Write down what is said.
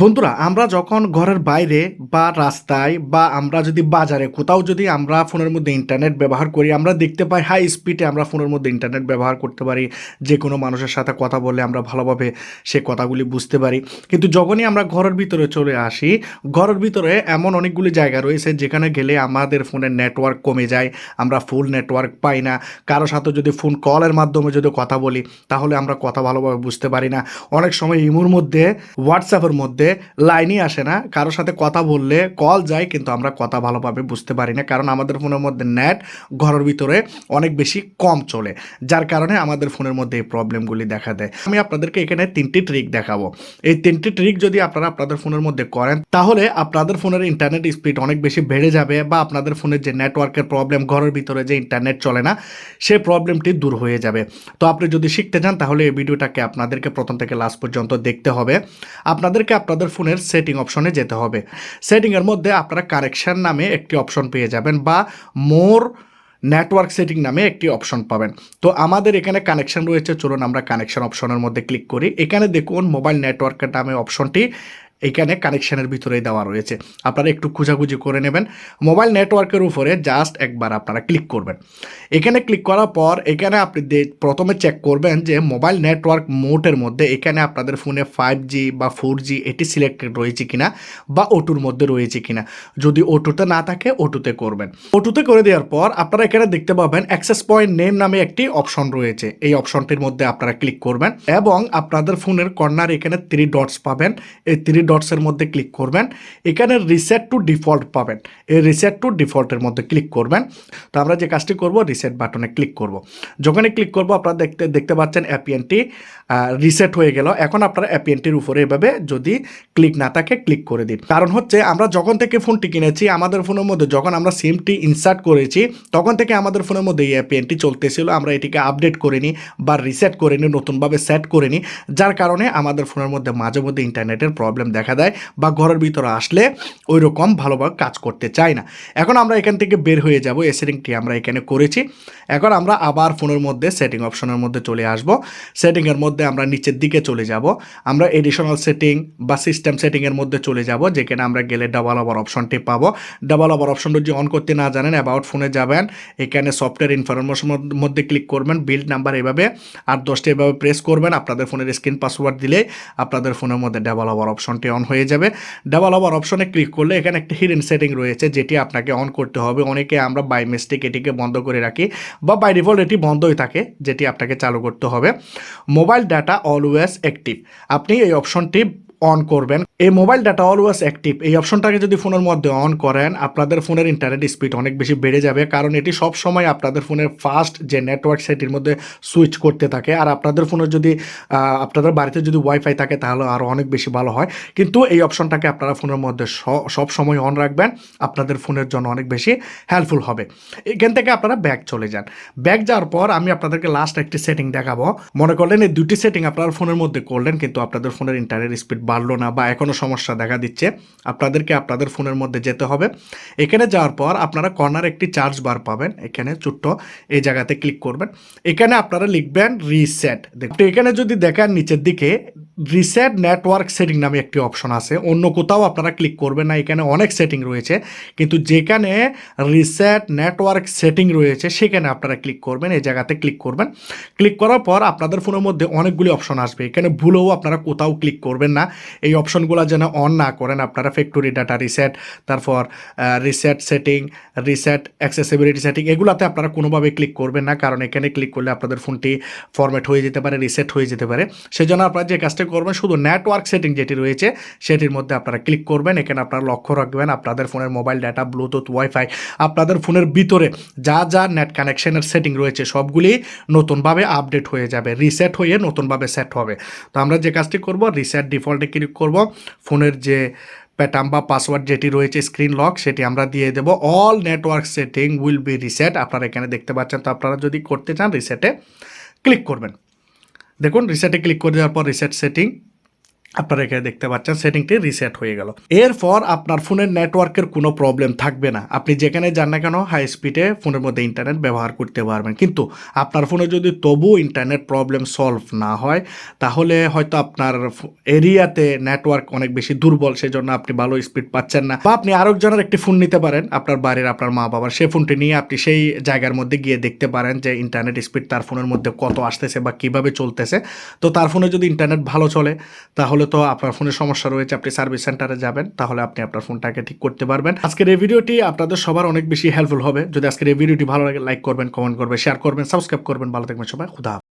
বন্ধুরা, আমরা যখন ঘরের বাইরে বা রাস্তায় বা আমরা যদি বাজারে, কোথাও যদি আমরা ফোনের মধ্যে ইন্টারনেট ব্যবহার করি, আমরা দেখতে পাই হাই স্পিডে আমরা ফোনের মধ্যে ইন্টারনেট ব্যবহার করতে পারি। যে কোনো মানুষের সাথে কথা বললে আমরা ভালোভাবে সে কথাগুলি বুঝতে পারি। কিন্তু যখনই আমরা ঘরের ভিতরে চলে আসি, ঘরের ভিতরে এমন অনেকগুলি জায়গা রয়েছে যেখানে গেলে আমাদের ফোনের নেটওয়ার্ক কমে যায়, আমরা ফুল নেটওয়ার্ক পাই না। কারোর সাথে যদি ফোন কলের মাধ্যমে যদি কথা বলি, তাহলে আমরা কথা ভালোভাবে বুঝতে পারি না। অনেক সময় ইমুর মধ্যে হোয়াটসঅ্যাপের মধ্যে লাইনই আসে না, কারোর সাথে কথা বললে কল যায়, কিন্তু আমরা কথা ভালোভাবে বুঝতে পারি না, কারণ আমাদের ফোনের মধ্যে নেট ঘরের ভিতরে অনেক বেশি কম চলে, যার কারণে আমাদের ফোনের মধ্যে এই প্রবলেমগুলি দেখা দেয়। আমি আপনাদেরকে এখানে তিনটি ট্রিক দেখাবো। এই তিনটি ট্রিক যদি আপনারা আপনাদের ফোনের মধ্যে করেন, তাহলে আপনাদের ফোনের ইন্টারনেট স্পিড অনেক বেশি বেড়ে যাবে বা আপনাদের ফোনের যে নেটওয়ার্কের প্রবলেম ঘরের ভিতরে যে ইন্টারনেট চলে না সেই প্রবলেমটি দূর হয়ে যাবে। তো আপনি যদি শিখতে চান, তাহলে এই ভিডিওটাকে আপনাদেরকে প্রথম থেকে লাস্ট পর্যন্ত দেখতে হবে। আপনাদেরকে আপনাদের ফোনের সেটিং অপশনে যেতে হবে। সেটিংয়ের মধ্যে আপনারা কারেকশান নামে একটি অপশন পেয়ে যাবেন বা মোর নেটওয়ার্ক সেটিং নামে একটি অপশন পাবেন। তো আমাদের এখানে কানেকশন রয়েছে। চলুন আমরা কানেকশন অপশনের মধ্যে ক্লিক করি। এখানে দেখুন মোবাইল নেটওয়ার্কের নামে অপশনটি এখানে কানেকশানের ভিতরেই দেওয়া রয়েছে। আপনারা একটু খুঁজাখুঁজি করে নেবেন। মোবাইল নেটওয়ার্কের উপরে জাস্ট একবার আপনারা ক্লিক করবেন। এখানে ক্লিক করার পর এখানে আপনি প্রথমে চেক করবেন যে মোবাইল নেটওয়ার্ক মোটের মধ্যে এখানে আপনাদের ফোনে ফাইভ জি বা ফোর জি এটি সিলেক্টেড রয়েছে কিনা বা ওটুর মধ্যে রয়েছে কিনা। যদি ওটুতে না থাকে ওটুতে করবেন। ওটুতে করে দেওয়ার পর আপনারা এখানে দেখতে পাবেন অ্যাক্সেস পয়েন্ট নেম নামে একটি অপশন রয়েছে। এই অপশনটির মধ্যে আপনারা ক্লিক করবেন এবং আপনাদের ফোনের কর্নার এখানে থ্রি ডটস পাবেন। এই থ্রি ডটসের মধ্যে ক্লিক করবেন, এখানে রিসেট টু ডিফল্ট পাবেন। এই রিসেট টু ডিফল্টের মধ্যে ক্লিক করবেন। তো আমরা যে কাজটি করব রিসেট বাটনে ক্লিক করব। যখনই ক্লিক করব, আপনারা দেখতে দেখতে পাচ্ছেন অ্যাপিএনটি রিসেট হয়ে গেল। এখন আপনারা অ্যাপিএনটির উপরে এভাবে যদি ক্লিক না থাকে ক্লিক করে দিন। কারণ হচ্ছে, আমরা যখন থেকে ফোনটি কিনেছি, আমাদের ফোনের মধ্যে যখন আমরা সিমটি ইনসার্ট করেছি, তখন থেকে আমাদের ফোনের মধ্যে এই অ্যাপিএনটি চলতেছিল। আমরা এটিকে আপডেট করে নিই বা রিসেট করে নিই নতুনভাবে সেট করে নিই যার কারণে আমাদের ফোনের মধ্যে মাঝে মধ্যে ইন্টারনেটের প্রবলেম দেখা দেয় বা ঘরের ভিতরে আসলে ওই রকম ভালোভাবে কাজ করতে চায় না। এখন আমরা এখান থেকে বের হয়ে যাব, এই সেটিংটি আমরা এখানে করেছি। এখন আমরা আবার ফোনের মধ্যে সেটিং অপশনের মধ্যে চলে আসব। সেটিংয়ের মধ্যে আমরা নিচের দিকে চলে যাব। আমরা এডিশনাল সেটিং বা সিস্টেম সেটিংয়ের মধ্যে চলে যাব, যেখানে আমরা গেলে ডাবল ওভার অপশনটি পাবো। ডাবল ওভার অপশনটা যদি অন করতে না জানেন অ্যাবাউট ফোনে যাবেন। এখানে সফটওয়্যার ইনফরমেশন মধ্যে ক্লিক করবেন বিল্ড নাম্বার এভাবে। আর দশটা এভাবে প্রেস করবেন, আপনাদের ফোনের স্ক্রিন পাসওয়ার্ড দিলে আপনাদের ফোনের মধ্যে ডাবল ওভার অপশনটি অন হয়ে যাবে। ডাবল ওভার অপশনে ক্লিক করলে এখানে একটা হিডেন সেটিং রয়েছে যেটি আপনাকে অন করতে হবে। অনেকে আমরা বাই মিস্টেক এটিকে বন্ধ করে রাখি বা বাই ডিফল্ট এটি বন্ধই থাকে, যেটি আপনাকে চালু করতে হবে। মোবাইল ডাটা অলওয়েজ অ্যাক্টিভ আপনি এই অপশনটি অন করবেন। এই মোবাইল ডাটা অলওয়েজ অ্যাক্টিভ এই অপশনটাকে যদি ফোনের মধ্যে অন করেন, আপনাদের ফোনের ইন্টারনেট স্পিড অনেক বেশি বেড়ে যাবে, কারণ এটি সব সময় আপনাদের ফোনের ফাস্ট যে নেটওয়ার্ক সেটির মধ্যে সুইচ করতে থাকে। আর আপনাদের ফোনের যদি আপনাদের বাড়িতে যদি ওয়াইফাই থাকে, তাহলে আরও অনেক বেশি ভালো হয়। কিন্তু এই অপশনটাকে আপনারা ফোনের মধ্যে সব সময় অন রাখবেন। আপনাদের ফোনের জন্য অনেক বেশি হেল্পফুল হবে। এখান থেকে আপনারা ব্যাক চলে যান। ব্যাক যাওয়ার পর আমি আপনাদেরকে লাস্ট একটি সেটিং দেখাবো। মনে করলেন এই দুটি সেটিং আপনার ফোনের মধ্যে করলেন, কিন্তু আপনাদের ফোনের ইন্টারনেট স্পিড বাড়লো না বা এখনও সমস্যা দেখা দিচ্ছে, আপনাদেরকে আপনাদের ফোনের মধ্যে যেতে হবে। এখানে যাওয়ার পর আপনারা কর্নার একটি চার্জ বার পাবেন, এখানে ছোট্ট এই জায়গাতে ক্লিক করবেন। এখানে আপনারা লিখবেন রিসেট। দেখুন, এখানে যদি দেখেন নিচের দিকে, রিসেট নেটওয়ার্ক সেটিং নামে একটি অপশন আছে। অন্য কোথাও আপনারা ক্লিক করবেন না, এখানে অনেক সেটিং রয়েছে। কিন্তু যেখানে রিসেট নেটওয়ার্ক সেটিং রয়েছে, সেখানে আপনারা ক্লিক করবেন, এই জায়গাতে ক্লিক করবেন। ক্লিক করার পর আপনাদের ফোনের মধ্যে অনেকগুলি অপশন আসবে। এখানে ভুলেও আপনারা কোথাও ক্লিক করবেন না। এই অপশনগুলো যেন অন না করেন আপনারা ফ্যাক্টরি ডাটা রিসেট তারপর reset setting reset accessibility setting এগুলাতে আপনারা কোনোভাবে ক্লিক করবেন না, কারণ এখানে ক্লিক করলে আপনাদের ফোনটি ফরম্যাট হয়ে যেতে পারে রিসেট হয়ে যেতে পারে। সেজন্য আপনারা যে কাজটা করবেন, শুধু নেটওয়ার্ক সেটিং যেটি রয়েছে, সেটির মধ্যে আপনারা ক্লিক করবেন, এখানে আপনারা লক্ষ্য রাখবেন আপনাদের ফোনের মোবাইল ডাটা ব্লুটুথ ওয়াইফাই আপনাদের ফোনের ভিতরে যা যা নেট কানেকশনের সেটিং রয়েছে, সবগুলি নতুনভাবে আপডেট হয়ে যাবে রিসেট হয়ে নতুনভাবে সেট হবে। তো আমরা যে কাজটি করব রিসেট ডিফল্টে ক্লিক করব। ফোনের যে প্যাটার্ন বা পাসওয়ার্ড যেটি রয়েছে স্ক্রিন লক সেটি আমরা দিয়ে দেব। All network setting will be reset আপনারা এখানে দেখতে পাচ্ছেন। তো আপনারা যদি করতে চান রিসেটে ক্লিক করবেন। দেখুন রিসেটে ক্লিক করে দেওয়ার পর রিসেট সেটিং আপনারা এখানে দেখতে পাচ্ছেন, সেটিংটি রিসেট হয়ে গেল। এরপর আপনার ফোনের নেটওয়ার্কের কোনো প্রবলেম থাকবে না। আপনি যেখানে যান না কেন হাই স্পিডে ফোনের মধ্যে ইন্টারনেট ব্যবহার করতে পারবেন। কিন্তু আপনার ফোনে যদি তবুও ইন্টারনেট প্রবলেম সলভ না হয়, তাহলে হয়তো আপনার এরিয়াতে নেটওয়ার্ক অনেক বেশি দুর্বল, সেজন্য আপনি ভালো স্পিড পাচ্ছেন না। বা আপনি আরেকজনের একটি ফোন নিতে পারেন, আপনার বাড়ির আপনার মা বাবার সেই ফোনটি নিয়ে আপনি সেই জায়গার মধ্যে গিয়ে দেখতে পারেন যে ইন্টারনেট স্পিড তার ফোনের মধ্যে কত আসতেছে বা কীভাবে চলতেছে। তো তার ফোনে যদি ইন্টারনেট ভালো চলে, তাহলে তো আপনার ফোনে সমস্যা রয়েছে, আপনি সার্ভিস সেন্টারে যাবেন, তাহলে আপনি আপনার ফোনটাকে ঠিক করতে পারবেন। আজকের এই ভিডিওটি আপনাদের সবার অনেক বেশি হেল্পফুল হবে। যদি আজকের এই ভিডিওটি ভালো লাগে লাইক করবেন কমেন্ট করবেন শেয়ার করবেন সাবস্ক্রাইব করবেন। ভালো থাকবেন সবাই, খুদা।